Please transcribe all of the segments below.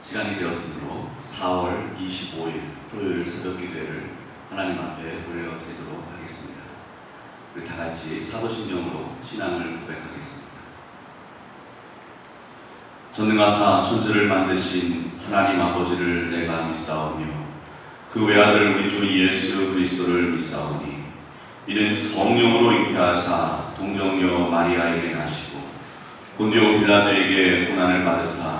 시간이 되었으므로 4월 25일 토요일 새벽 기도회를 하나님 앞에 올려드리도록 하겠습니다. 우리 다 같이 사도신경으로 신앙을 고백하겠습니다. 전능하사 천지를 만드신 하나님 아버지를 내가 믿사오며 그 외아들 우리 주 예수 그리스도를 믿사오니 이는 성령으로 잉태하사 동정녀 마리아에게 나시고 본디오 빌라도에게 고난을 받으사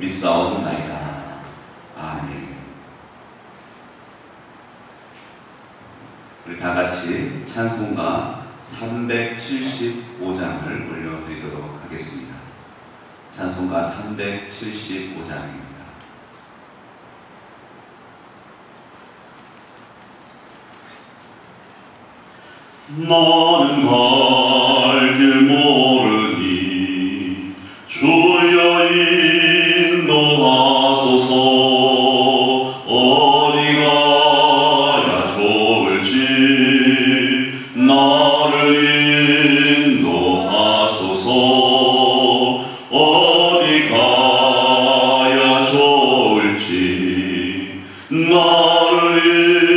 믿사옵나이다. 아멘. 우리 다 같이 찬송가 375장을 올려드리도록 하겠습니다. 찬송가 375장입니다. 나는 갈 나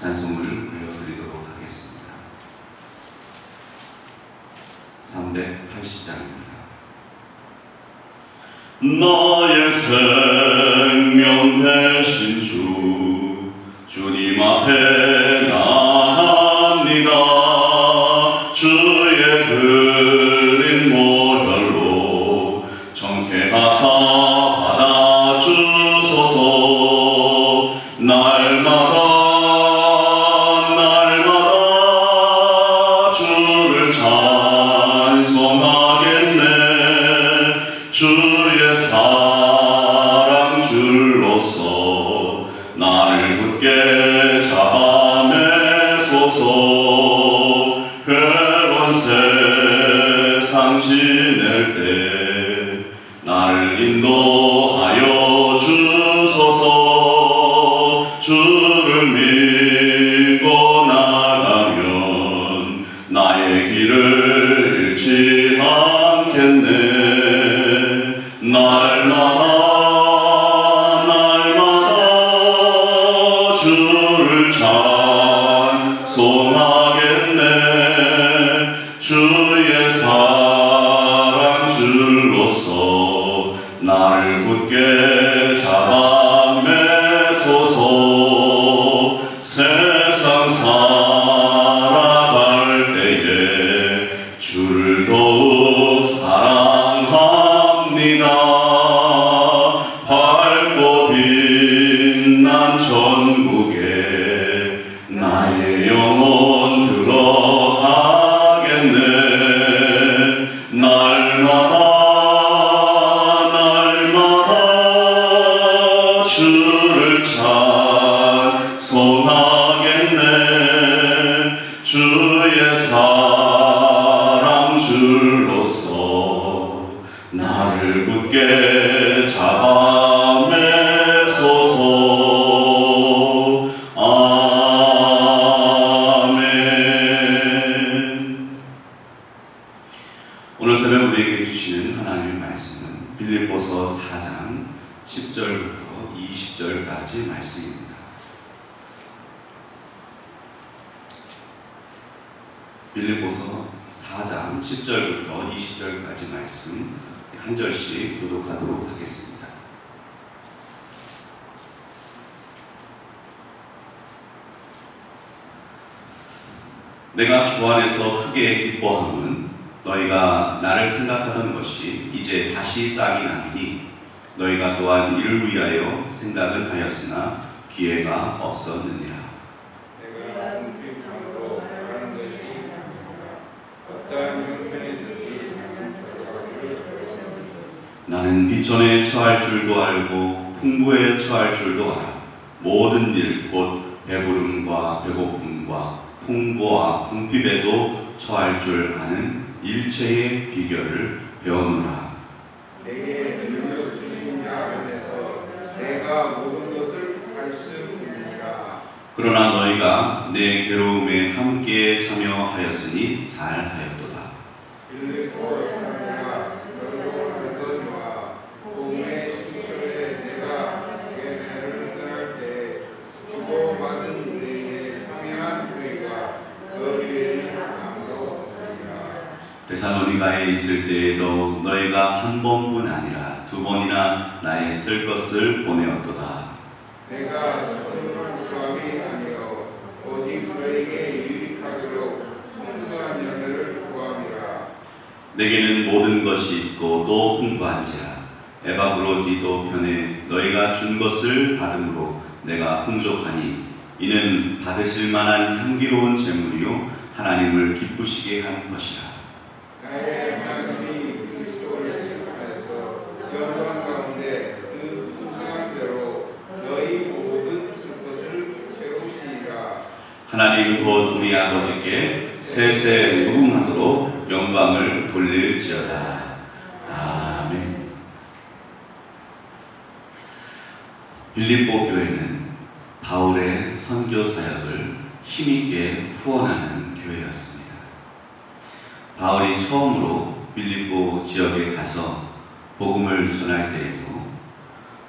찬송을 불러드리도록 하겠습니다. 380장입니다. 나의 생명 대신 주 주님 앞에 주 빌립보서 4장 10절부터 20절까지 말씀 한 절씩 교독하도록 하겠습니다. 내가 주 안에서 크게 기뻐함은 너희가 나를 생각하던 것이 이제 다시 싹이 나니 너희가 또한 이를 위하여 생각은 하였으나 기회가 없었느니라. 내가 공평함으로 말하는 것이 아니라 어떠한 형편에서든 저자를 나는 비천에 처할 줄도 알고 풍부에 처할 줄도 알아. 모든 일, 곧 배부름과 배고픔과 풍부와 궁핍에도 처할 줄 아는 일체의 비결을 배우노라. 내게 능력 주신 자 안에서 내가 모든 것을 할 수 있느니라 그러나 너희가 내 괴로움에 함께 참여하였으니 잘하였도다. 빌립보 사람들아 너희도 알거니와 복음의 시절에 내가 예배를 떠날 때 주고받은 내게 참여한 교회가 너희 외에 아무도 없으니라 데살로니가에 있을 때에도 너희가 한 번뿐 아니라 두 번이나 나의 쓸 것을 보내었도다. 내가 서로를 구함이 아니요. 오직 너에게 유익하도록 풍부한 연애를 구함이라. 내게는 모든 것이 있고 또 풍부한지라. 에바브로디도 편에 너희가 준 것을 받음으로 내가 풍족하니 이는 받으실 만한 향기로운 제물이요 하나님을 기쁘시게 한 것이라. 그 하나님 곧 우리 아버지께 세세 무궁하도록 영광을 돌릴지어다. 아멘. 빌립보 교회는 바울의 선교 사역을 힘있게 후원하는 교회였습니다. 바울이 처음으로 빌립보 지역에 가서 복음을 전할 때에도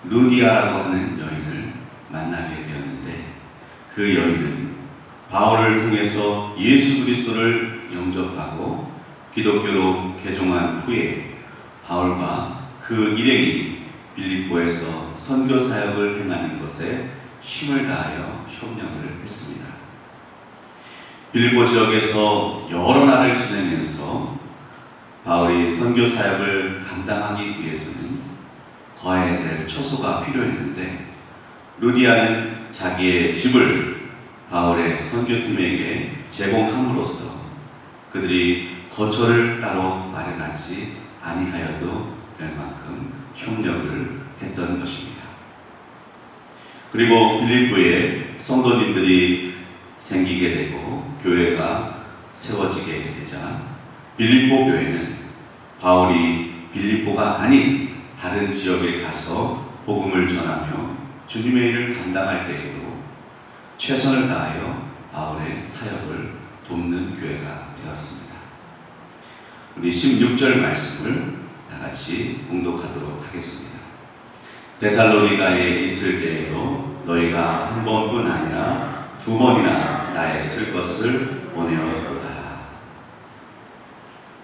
루디아라고 하는 여인을 만나게 되었는데 그 여인은 바울을 통해서 예수 그리스도를 영접하고 기독교로 개종한 후에 바울과 그 일행이 빌립보에서 선교 사역을 행하는 것에 힘을 다하여 협력을 했습니다. 빌립보 지역에서 여러 날을 지내면서 바울이 선교 사역을 감당하기 위해서는 거해야 될 처소가 필요했는데 루디아는 자기의 집을 바울의 선교팀에게 제공함으로써 그들이 거처를 따로 마련하지 아니하여도 될 만큼 협력을 했던 것입니다. 그리고 빌립보에 성도님들이 생기게 되고 교회가 세워지게 되자 빌립보 교회는 바울이 빌립보가 아닌 다른 지역에 가서 복음을 전하며 주님의 일을 감당할 때에도 최선을 다하여 바울의 사역을 돕는 교회가 되었습니다. 우리 16절 말씀을 다 같이 공독하도록 하겠습니다. 데살로니가에 있을 때에도 너희가 한 번뿐 아니라 두 번이나 나의 쓸 것을 보내었도다.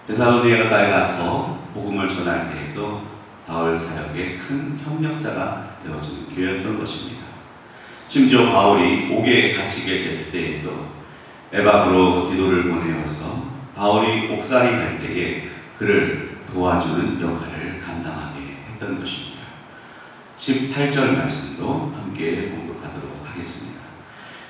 데살로니가에 가서 복음을 전할 때에도 바울 사역의 큰 협력자가 되어주는 교회였던 것입니다. 심지어 바울이 옥에 갇히게 될 때에도 에바브로 디도를 보내어서 바울이 옥살이 갈 때에 그를 도와주는 역할을 감당하게 했던 것입니다. 18절 말씀도 함께 공독하도록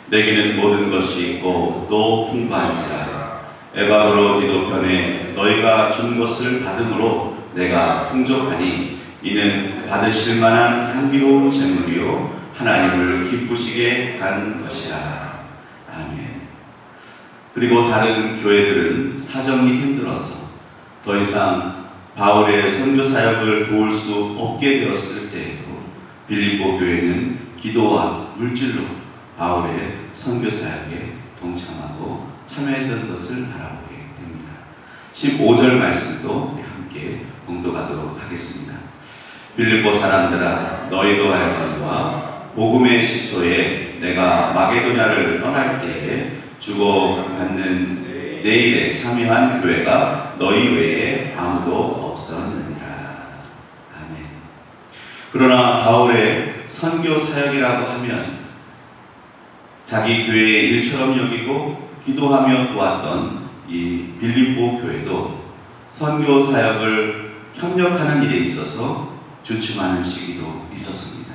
내게는 모든 것이 있고 또 풍부한지라. 에바브로 디도편에 너희가 준 것을 받음으로 내가 풍족하니 이는 받으실 만한 향기로운 제물이요 하나님을 기쁘시게 한 것이라. 아멘. 그리고 다른 교회들은 사정이 힘들어서 더 이상 바울의 선교 사역을 도울 수 없게 되었을 때에도 빌립보 교회는 기도와 물질로 바울의 선교 사역에 동참하고 참여했던 것을 바라보게 됩니다. 15절 말씀도 함께 공독하도록 하겠습니다. 빌립보 사람들아 너희도 알거니와 복음의 시초에 내가 마게도냐를 떠날 때에 주고받는 내일에 참여한 교회가 너희 외에 아무도. 아멘. 그러나 바울의 선교 사역이라고 하면 자기 교회의 일처럼 여기고 기도하며 도왔던 이 빌립보 교회도 선교 사역을 협력하는 일에 있어서 주춤하는 시기도 있었습니다.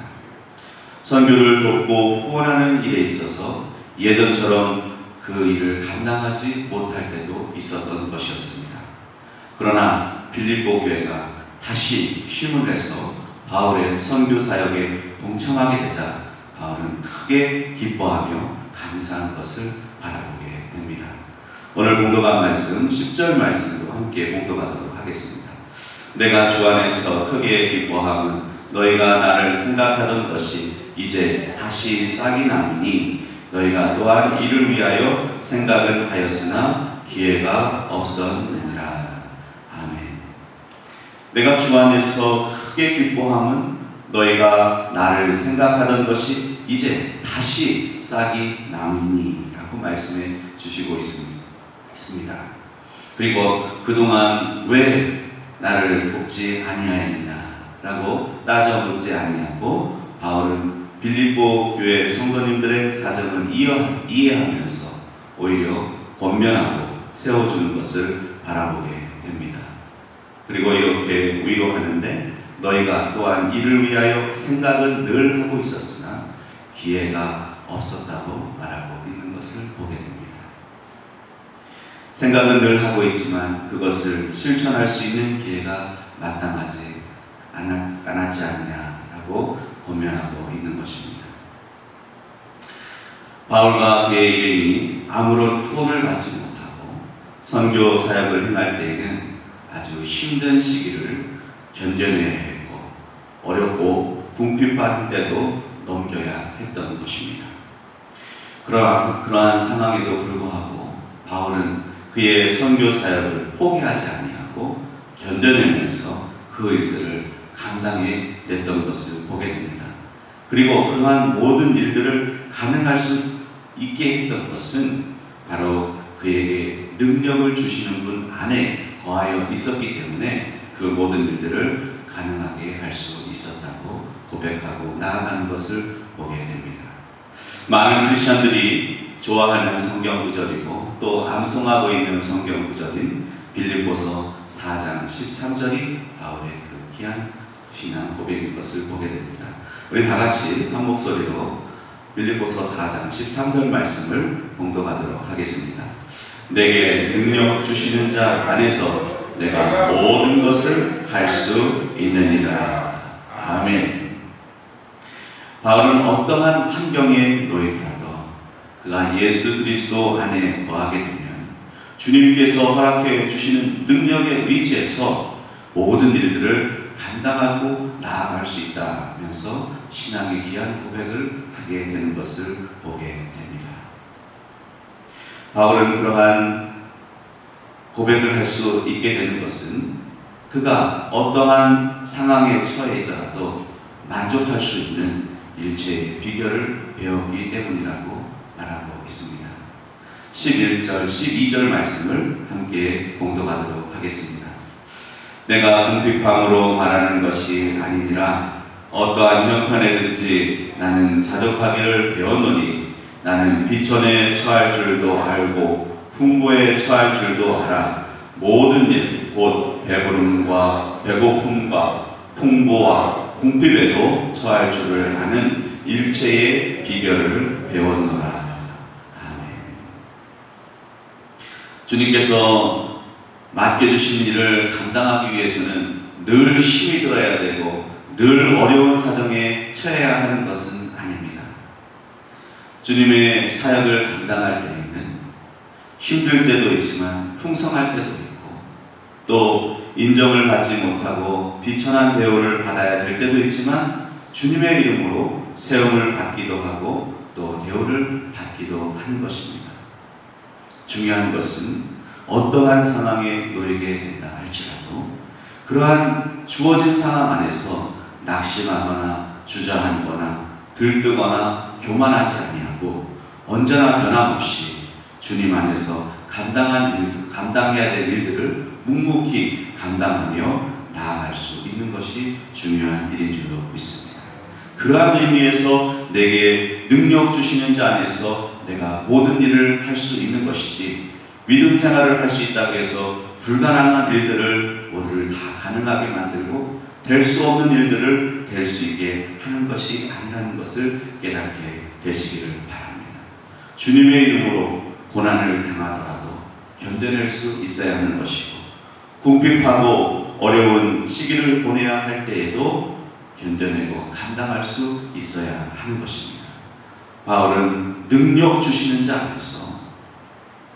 선교를 돕고 후원하는 일에 있어서 예전처럼 그 일을 감당하지 못할 때도 있었던 것이었습니다. 그러나 빌립보 교회가 다시 힘을 내서 바울의 선교 사역에 동참하게 되자 바울은 크게 기뻐하며 감사한 것을 바라보게 됩니다. 오늘 공독한 말씀 10절 말씀으로 함께 공독하도록 하겠습니다. 내가 주 안에서 크게 기뻐함은 너희가 나를 생각하던 것이 이제 다시 싹이 나니 너희가 또한 이를 위하여 생각은 하였으나 기회가 없었느니라. 아멘. 내가 주 안에서 크게 기뻐함은 너희가 나를 생각하던 것이 이제 다시 싹이 나니라고 말씀해 주시고 있습니다. 그리고 그동안 왜 나를 돕지 아니하였느냐라고 따져 묻지 아니하고 바울은 빌립보 교회 성도님들의 사정을 이해- 이해하면서 오히려 권면하고 세워주는 것을 바라보게 됩니다. 그리고 이렇게 위로하는데 너희가 또한 이를 위하여 생각은 늘 하고 있었으나 기회가 없었다고 말하고 있는 것을 보게 됩니다. 생각은 늘 하고 있지만 그것을 실천할 수 있는 기회가 마땅하지 않았, 않았지 않냐라고 고면하고 있는 것입니다. 바울과 그의 일행이 아무런 후원을 받지 못하고 선교 사역을 행할 때에는 아주 힘든 시기를 어렵고 궁핍한 때도 넘겨야 했던 것입니다. 그러한, 그러한 상황에도 불구하고 바울은 그의 선교 사역을 포기하지 아니하고 견뎌내면서 그 일들을 감당해 냈던 것을 보게 됩니다. 그리고 그러한 모든 일들을 가능할 수 있게 했던 것은 바로 그에게 능력을 주시는 분 안에 거하여 있었기 때문에 그 모든 일들을 가능하게 할 수 있었다고 고백하고 나아가는 것을 보게 됩니다. 많은 크리스천들이 좋아하는 성경 구절이고 또 암송하고 있는 성경 구절인 빌립보서 4장 13절이 바울의 그 귀한 신앙 고백인 것을 보게 됩니다. 우리 다 같이 한 목소리로 빌립보서 4장 13절 말씀을 공독하도록 하겠습니다. 내게 능력 주시는 자 안에서 내가 모든 것을 할 수 있느니라. 아멘. 바울은 어떠한 환경에 놓이더라도 그가 예수 그리스도 안에 거하게 되면 주님께서 허락해 주시는 능력에 의지해서 모든 일들을 감당하고 나아갈 수 있다면서 신앙의 귀한 고백을 하게 되는 것을 보게 됩니다. 바울은 그러한 고백을 할 수 있게 되는 것은 그가 어떠한 상황에 처해 있더라도 만족할 수 있는 일체의 비결을 배웠기 때문이라고 말하고 있습니다. 11절, 12절 말씀을 함께 공독하도록 하겠습니다. 내가 궁핍함으로 말하는 것이 아니니라 어떠한 형편에든지 나는 자족하기를 배웠노니 나는 비천에 처할 줄도 알고 풍부에 처할 줄도 알아 모든 일 곧 배부름과 배고픔과 풍부와 궁핍에도 처할 줄을 아는 일체의 비결을 배웠노라. 아멘. 주님께서 맡겨주신 일을 감당하기 위해서는 늘 힘이 들어야 되고 늘 어려운 사정에 처해야 하는 것은 아닙니다. 주님의 사역을 감당할 때에는 힘들 때도 있지만 풍성할 때도 있고 또 인정을 받지 못하고 비천한 대우를 받아야 될 때도 있지만 주님의 이름으로 세움을 받기도 하고 또 대우를 받기도 하는 것입니다. 중요한 것은 어떠한 상황에 놓이게 된다 할지라도 그러한 주어진 상황 안에서 낙심하거나 주저앉거나 들뜨거나 교만하지 아니하고 언제나 변함없이 주님 안에서 감당한 일, 감당해야 될 일들을 묵묵히 감당하며 나아갈 수 있는 것이 중요한 일인 줄로 믿습니다. 그러한 의미에서 내게 능력 주시는 자 안에서 내가 모든 일을 할 수 있는 것이지 믿음 생활을 할 수 있다고 해서 불가능한 일들을 모두를 다 가능하게 만들고 될 수 없는 일들을 될 수 있게 하는 것이 아니라는 것을 깨닫게 되시기를 바랍니다. 주님의 이름으로 고난을 당하더라도 견뎌낼 수 있어야 하는 것이고 궁핍하고 어려운 시기를 보내야 할 때에도 견뎌내고 감당할 수 있어야 하는 것입니다. 바울은 능력 주시는 자 안에서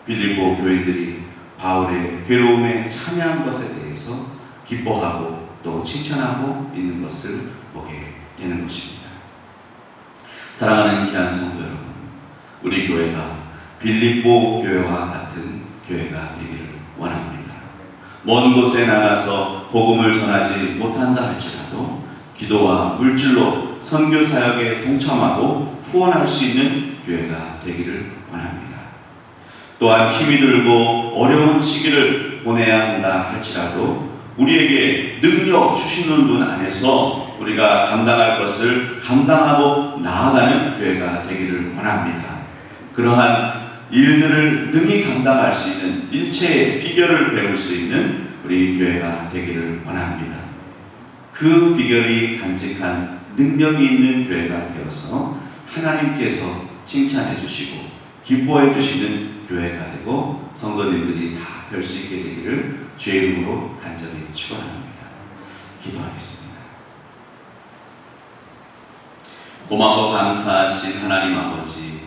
빌립보 교인들이 바울의 괴로움에 참여한 것에 대해서 기뻐하고 또 칭찬하고 있는 것을 보게 되는 것입니다. 사랑하는 귀한 성도 여러분, 우리 교회가 빌립보 교회와 같은 교회가 되기를 원합니다. 먼 곳에 나가서 복음을 전하지 못한다 할지라도 기도와 물질로 선교 사역에 동참하고 후원할 수 있는 교회가 되기를 원합니다. 또한 힘이 들고 어려운 시기를 보내야 한다 할지라도 우리에게 능력 주시는 분 안에서 우리가 감당할 것을 감당하고 나아가는 교회가 되기를 원합니다. 그러한 일들을 능히 감당할 수 있는 일체의 비결을 배울 수 있는 우리 교회가 되기를 원합니다. 그 비결이 간직한 능력이 있는 교회가 되어서 하나님께서 칭찬해 주시고 기뻐해 주시는 교회가 되고 성도님들이 다 될 수 있게 되기를 주의 이름으로 간절히 축원합니다. 기도하겠습니다. 고맙고 감사하신 하나님 아버지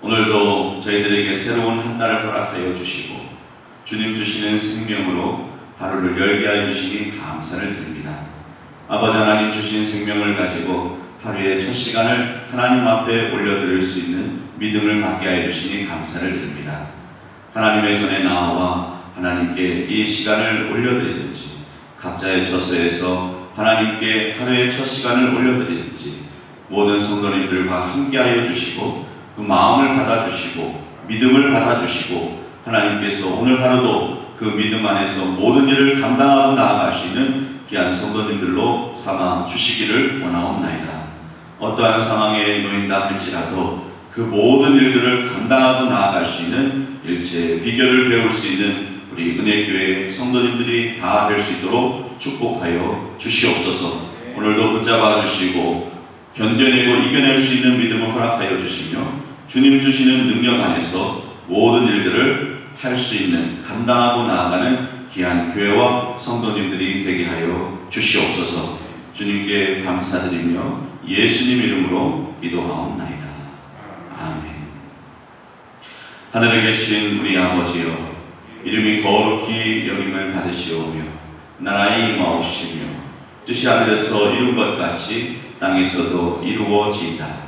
오늘도 저희들에게 새로운 한 달을 허락하여 주시고 주님 주시는 생명으로 하루를 열게 하여 주시니 감사를 드립니다. 아버지 하나님 주신 생명을 가지고 하루의 첫 시간을 하나님 앞에 올려드릴 수 있는 믿음을 갖게 하여 주시니 감사를 드립니다. 하나님의 전에 나와 하나님께 이 시간을 올려드리든지 각자의 처소에서 하나님께 하루의 첫 시간을 올려드리든지 모든 성도님들과 함께하여 주시고 그 마음을 받아주시고 믿음을 받아주시고 하나님께서 오늘 하루도 그 믿음 안에서 모든 일을 감당하고 나아갈 수 있는 귀한 성도님들로 삼아 주시기를 원하옵나이다. 어떠한 상황에 놓인다 할지라도 그 모든 일들을 감당하고 나아갈 수 있는 일체의 비결을 배울 수 있는 우리 은혜교회 성도님들이 다 될 수 있도록 축복하여 주시옵소서. 오늘도 붙잡아 주시고 견뎌내고 이겨낼 수 있는 믿음을 허락하여 주시며 주님 주시는 능력 안에서 모든 일들을 할 수 있는 감당하고 나아가는 귀한 교회와 성도님들이 되게 하여 주시옵소서. 주님께 감사드리며 예수님 이름으로 기도하옵나이다. 아멘. 하늘에 계신 우리 아버지여 이름이 거룩히 여김을 받으시오며 나라의 임하옵시며 뜻이 하늘에서 이룬 것 같이 땅에서도 이루어지이다.